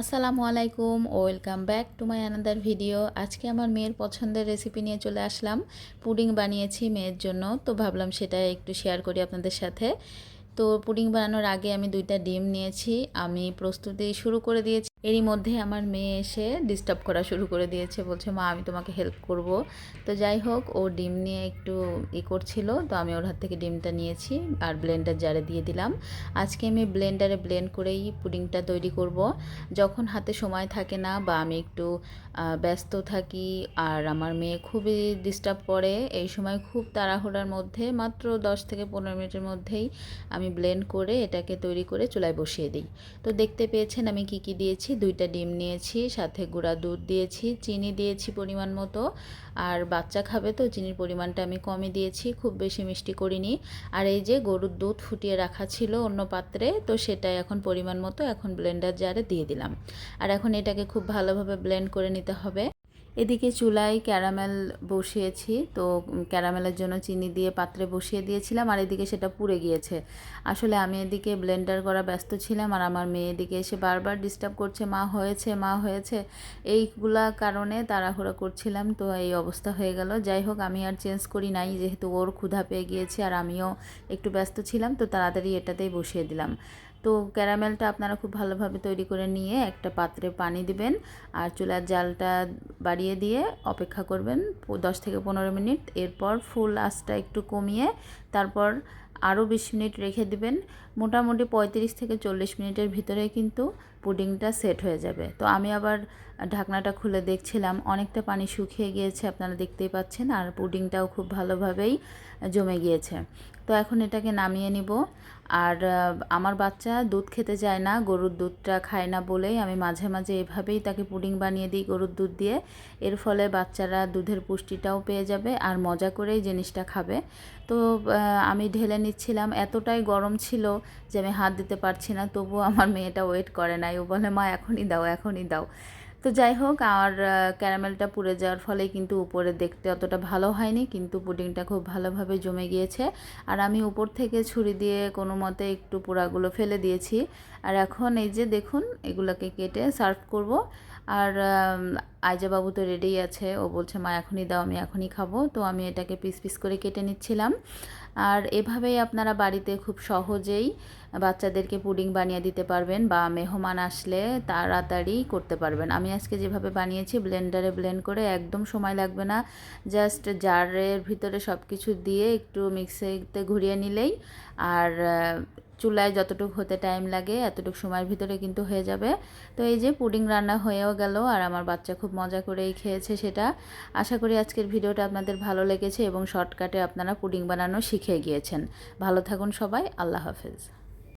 আসসালামু আলাইকুম, welcome back to my another video. আজকে আমার মেয়ের পছন্দের রেসিপি নিয়ে চলে আসলাম। পুডিং বানিয়েছি মেয়ের জন্য, তো ভাবলাম সেটা একটু শেয়ার করি আপনাদের সাথে। তো পুডিং বানানোর আগে আমি দুইটা ডিম নিয়েছি, আমি প্রস্তুতি শুরু করে দিয়েছি। এরই মধ্যে আমার মেয়ে এসে ডিস্টার্ব করা শুরু করে দিয়েছে। বলছে, মা, আমি তোমাকে হেল্প করব। তো যাই হোক, ও ডিম নিয়ে একটু ই করছিল। তো আমি ওর হাত থেকে ডিমটা নিয়েছি আর ব্লেন্ডার জারে দিয়ে দিলাম। আজকে আমি ব্লেন্ডারে ব্লেন্ড করেই পুডিংটা তৈরি করব। যখন হাতে সময় থাকে না বা আমি একটু ব্যস্ত থাকি আর আমার মেয়ে খুবই ডিস্টার্ব করে, এই সময় খুব তাড়াহুড়ার মধ্যে মাত্র দশ থেকে পনেরো মিনিটের মধ্যেই আমি ব্লেন্ড করে এটাকে তৈরি করে চুলায় বসিয়ে দিই। তো দেখতে পেয়েছেন আমি কি কি দিয়েছি। দুইটা ডিম নিয়েছি, সাথে গুঁড়া দুধ দিয়েছি, চিনি দিয়েছি পরিমাণ মতো। আর বাচ্চা খাবে তো, চিনির পরিমাণটা আমি কমে দিয়েছি, খুব বেশি মিষ্টি করিনি। আর এই যে গরুর দুধ ফুটিয়ে রাখা ছিল অন্য পাত্রে, তো সেটাই এখন পরিমাণ মতো এখন ব্লেন্ডার জারে দিয়ে দিলাম। আর এখন এটাকে খুব ভালোভাবে ব্লেন্ড করে নিতে হবে। এদিকে চুলায় ক্যারামেল বসিয়েছি, তো ক্যারামেলের জন্য চিনি দিয়ে পাত্রে বসিয়ে দিয়েছিলাম, আর এদিকে সেটা পুড়ে গিয়েছে। আসলে আমি এদিকে ব্লেন্ডার করা ব্যস্ত ছিলাম, আর আমার মেয়ে এদিকে এসে বারবার ডিস্টার্ব করছে, মা, হয়েছে মা, হয়েছে। এইগুলা কারণে তাড়াহুড়া করছিলাম, তো এই অবস্থা হয়ে গেল। যাই হোক, আমি আর চেঞ্জ করি নাই, যেহেতু ওর ক্ষুধা পেয়ে গিয়েছে, আর আমিও একটু ব্যস্ত ছিলাম, তো তাড়াতাড়ি এটাতেই বসিয়ে দিলাম। তো ক্যারামেলটা আপনারা খুব ভালোভাবে তৈরি করে নিয়ে একটা পাত্রে পানি দিবেন আর চুলার জালটা বাড়িয়ে দিয়ে অপেক্ষা করবেন দশ থেকে পনেরো মিনিট। এরপর ফুল আঁচটা একটু কমিয়ে তারপর আরও বিশ মিনিট রেখে দিবেন। মোটামুটি পঁয়ত্রিশ থেকে চল্লিশ মিনিটের ভিতরে কিন্তু পুডিংটা সেট হয়ে যাবে। তো আমি আবার ঢাকনাটা খুলে দেখছিলাম, অনেকটা পানি শুকিয়ে গিয়েছে, আপনারা দেখতেই পাচ্ছেন, আর পুডিংটাও খুব ভালোভাবেই জমে গিয়েছে। তো এখন এটাকে নামিয়ে নিব। আর আমার বাচ্চা দুধ খেতে চায় না, গরুর দুধটা খায় না বলেই আমি মাঝে মাঝে এভাবেই তাকে পুডিং বানিয়ে দিই গরুর দুধ দিয়ে। এর ফলে বাচ্চারা দুধের পুষ্টিটাও পেয়ে যাবে আর মজা করেই জিনিসটা খাবে। তো আমি ঢেলে নিচ্ছিলাম, এতটাই গরম ছিল যে আমি হাত দিতে পারছি না, তবুও আমার মেয়েটা ওয়েট করে নাই। ও বলে, মা, এখনই দাও এখনই দাও। তো যাই হোক, আর ক্যারামেলটা পুড়ে যাওয়ার ফলে কিন্তু উপরে দেখতে অতটা ভালো হয়নি, কিন্তু পুডিংটা খুব ভালোভাবে জমে গিয়েছে। আর আমি উপর থেকে ছুরি দিয়ে কোনো মতে একটু পোড়াগুলো ফেলে দিয়েছি। আর এখন এই যে দেখুন, এগুলোকে কেটে সার্ভ করব। আর আইজা বাবু তো রেডিই আছে। ও বলছে, মা, এখনই দাও, আমি এখনই খাব। তো আমি এটাকে পিস পিস করে কেটে নিচ্ছিলাম। আর এভাবেই আপনারা বাড়িতে খুব সহজেই বাচ্চাদেরকে পুডিং বানিয়ে দিতে পারবেন বা মেহমান আসলে তাড়াতাড়ি করতে পারবেন। আমি আজকে যেভাবে বানিয়েছি ব্লেন্ডারে ব্লেন্ড করে একদম সময় লাগবে না। জাস্ট জারের ভিতরে সব কিছু দিয়ে একটু মিক্সিতে ঘুরিয়ে নিলেই। আর চুলায় যতটুকু হতে টাইম লাগে, এতটুকু সময়ের ভিতরে কিন্তু হয়ে যাবে। তো এই যে পুডিং রান্না হয়েও গেল আর আমার বাচ্চা খুব মজা করেই খেয়েছে সেটা। আশা করি আজকের ভিডিওটা আপনাদের ভালো লেগেছে এবং শর্টকাটে আপনারা পুডিং বানানো শিখে গিয়েছেন। ভালো থাকুন সবাই, আল্লাহ হাফেজ।